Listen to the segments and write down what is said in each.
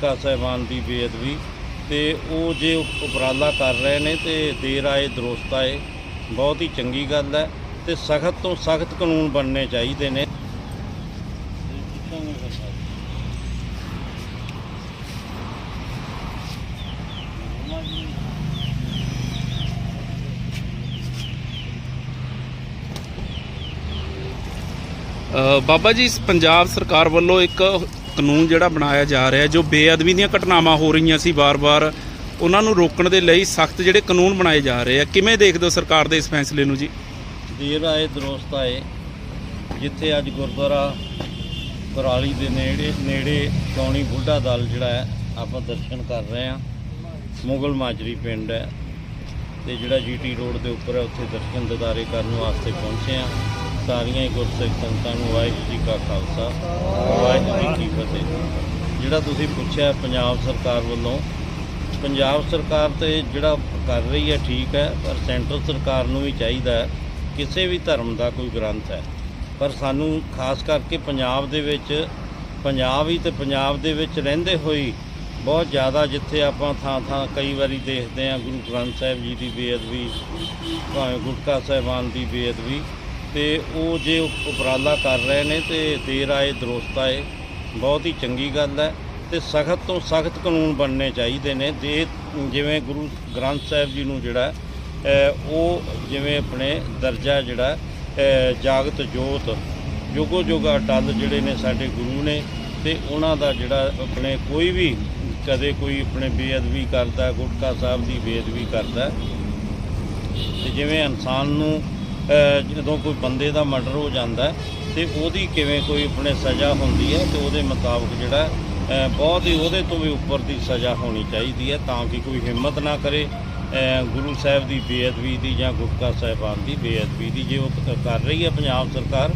ਗੁਟਕਾ ਸਾਹਿਬਾਨ ਦੀ ਬੇਅਦਬੀ ਤੇ ਉਹ ਜੇ ਉਪਰਾਲਾ ਕਰ ਰਹੇ ਨੇ ਤੇ ਦੇਰ ਆਏ ਦਰੁਸਤ ਆਏ, ਬਹੁਤ ਹੀ ਚੰਗੀ ਗੱਲ ਹੈ ਤੇ ਸਖਤ ਤੋਂ ਸਖਤ ਕਾਨੂੰਨ ਬਣਨੇ ਚਾਹੀਦੇ ਨੇ। ਬਾਬਾ ਜੀ ਪੰਜਾਬ ਸਰਕਾਰ ਵੱਲੋਂ ਇੱਕ ਕਾਨੂੰਨ ਜਿਹੜਾ ਬਣਾਇਆ ਜਾ ਰਿਹਾ ਜੋ ਬੇਅਦਬੀ ਦੀਆਂ ਘਟਨਾਵਾਂ ਹੋ ਰਹੀਆਂ ਸੀ ਵਾਰ-ਵਾਰ, ਉਹਨਾਂ ਨੂੰ ਰੋਕਣ ਦੇ ਲਈ ਸਖਤ ਜਿਹੜੇ ਕਾਨੂੰਨ ਬਣਾਏ ਜਾ ਰਹੇ ਆ। ਕਿਵੇਂ ਦੇਖਦੇ ਹੋ ਸਰਕਾਰ ਦੇ ਇਸ ਫੈਸਲੇ ਨੂੰ ਜੀ? ਦੇਰ ਆਏ, ਦਰੋਸਤ ਆਏ, ਜਿੱਥੇ ਅੱਜ ਗੁਰਦੁਆਰਾ ਕੁਰਾਲੀ ਦੇ ਨੇੜੇ ਨੇੜੇ ਕੌਣੀ ਬੁੱਢਾ ਦਲ ਜਿਹੜਾ ਹੈ, ਆਪਾਂ ਦਰਸ਼ਨ ਕਰ ਰਹੇ ਹਾਂ। ਮੁਗਲ ਮਾਜਰੀ ਪਿੰਡ ਹੈ, ਤੇ ਜਿਹੜਾ ਜੀਟੀ ਰੋਡ ਦੇ ਉੱਪਰ ਹੈ, ਉੱਥੇ ਦਰਸ਼ਨ ਦਿਦਾਰੇ ਕਰਨ ਵਾਸਤੇ ਪਹੁੰਚੇ ਹਾਂ। ਸਾਰੀਆਂ ਹੀ ਗੁਰਸਿੱਖ ਸੰਗਤਾਂ ਨੂੰ, ਵਾਹਿਗੁਰੂ ਜੀ ਕਾ ਖਾਲਸਾ, ਵਾਹਿਗੁਰੂ ਜੀ ਕੀ ਫਤਿਹ। ਜਿਹੜਾ ਤੁਸੀਂ ਪੁੱਛਿਆ ਪੰਜਾਬ ਸਰਕਾਰ ਵੱਲੋਂ, ਪੰਜਾਬ ਸਰਕਾਰ ਤੇ ਜਿਹੜਾ ਕਰ ਰਹੀ ਹੈ ਠੀਕ ਹੈ, ਪਰ ਸੈਂਟਰ ਸਰਕਾਰ ਨੂੰ ਵੀ ਚਾਹੀਦਾ ਹੈ, ਕਿਸੇ ਵੀ ਧਰਮ ਦਾ ਕੋਈ ਗ੍ਰੰਥ ਹੈ। ਪਰ ਸਾਨੂੰ ਖਾਸ ਕਰਕੇ ਪੰਜਾਬ ਦੇ ਵਿੱਚ, ਪੰਜਾਬ ਹੀ ਤੇ ਪੰਜਾਬ ਦੇ ਵਿੱਚ ਰਹਿੰਦੇ ਹੋਈ ਬਹੁਤ ਜ਼ਿਆਦਾ ਜਿੱਥੇ ਆਪਾਂ ਥਾਂ ਥਾਂ ਕਈ ਵਾਰੀ ਦੇਖਦੇ ਹਾਂ, ਗੁਰੂ ਗ੍ਰੰਥ ਸਾਹਿਬ ਜੀ ਦੀ ਬੇਅਦਬੀ, ਭਾਵੇਂ ਗੁਟਕਾ ਸਾਹਿਬਾਨ ਦੀ ਬੇਅਦਬੀ ਤੇ ਉਹ ਜੇ ਉਪਰਾਲਾ ਕਰ ਰਹੇ ਨੇ ਤੇ ਦੇਰ ਆਏ, ਦਰੁਸਤ ਆਏ, ਬਹੁਤ ਹੀ ਚੰਗੀ ਗੱਲ ਹੈ ਤੇ ਸਖਤ ਤੋਂ ਸਖਤ ਕਾਨੂੰਨ ਬਣਨੇ ਚਾਹੀਦੇ ਨੇ। ਦੇ ਜਿਵੇਂ ਗੁਰੂ ਗ੍ਰੰਥ ਸਾਹਿਬ ਜੀ ਨੂੰ ਜਿਹੜਾ ਉਹ ਜਿਵੇਂ ਆਪਣੇ ਦਰਜਾ ਜਿਹੜਾ ਜਾਗਤ ਜੋਤ, ਜੁਗੋ ਜੋਗਾ ਅਟਲ ਜਿਹੜੇ ਨੇ ਸਾਡੇ ਗੁਰੂ ਨੇ ਤੇ ਉਹਨਾਂ ਦਾ ਜਿਹੜਾ ਆਪਣੇ ਕੋਈ ਵੀ ਕਦੇ ਕੋਈ ਆਪਣੇ ਬੇਅਦਬੀ ਕਰਦਾ, ਗੁਟਕਾ ਸਾਹਿਬ ਦੀ ਬੇਅਦਬੀ ਕਰਦਾ, ਤੇ ਜਿਵੇਂ ਇਨਸਾਨ ਨੂੰ ਜਦੋਂ ਕੋਈ ਬੰਦੇ ਦਾ ਮਰਡਰ ਹੋ ਜਾਂਦਾ ਹੈ, ਤੇ ਉਹਦੀ ਕਿਵੇਂ ਕੋਈ ਆਪਣੇ ਸਜ਼ਾ ਹੁੰਦੀ ਹੈ ਤੇ ਉਹਦੇ ਮੁਤਾਬਕ ਜਿਹੜਾ ਬਹੁਤ ਹੀ ਉਹਦੇ ਤੋਂ ਵੀ ਉੱਪਰ ਦੀ ਸਜ਼ਾ ਹੋਣੀ ਚਾਹੀਦੀ ਹੈ ਤਾਂ ਕਿ ਕੋਈ ਹਿੰਮਤ ਨਾ ਕਰੇ। ਗੁਰੂ ਸਾਹਿਬ ਦੀ ਬੇਅਦਬੀ ਦੀ ਜਾਂ ਗੁਟਕਾ ਸਾਹਿਬਾਨ ਦੀ ਬੇਅਦਬੀ ਦੀ ਜੇ ਉਹ ਕਰ ਰਹੀ ਹੈ ਪੰਜਾਬ ਸਰਕਾਰ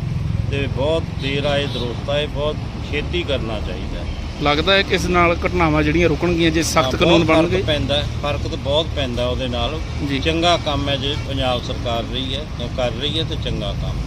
ਤੇ ਬਹੁਤ ਦੇਰ ਆਏ ਦਰੁਸਤ ਆਏ ਬਹੁਤ ਛੇਤੀ ਕਰਨਾ ਚਾਹੀਦਾ ਹੈ। ਲੱਗਦਾ ਹੈ ਕਿ ਇਸ ਨਾਲ ਘਟਨਾਵਾਂ ਜਿਹੜੀਆਂ ਰੁਕਣਗੀਆਂ ਜੇ ਸਖਤ ਬਹੁਤ ਕਾਨੂੰਨ ਫ਼ਰਕ ਬਣਨਗੇ? ਪੈਂਦਾ ਹੈ, ਫ਼ਰਕ ਤਾਂ ਬਹੁਤ ਪੈਂਦਾ ਉਹਦੇ ਨਾਲ। ਜੀ। ਚੰਗਾ ਕੰਮ ਹੈ ਜੇ ਪੰਜਾਬ ਸਰਕਾਰ ਰਹੀ ਹੈ ਕਰ ਰਹੀ ਹੈ ਤੇ ਚੰਗਾ ਕੰਮ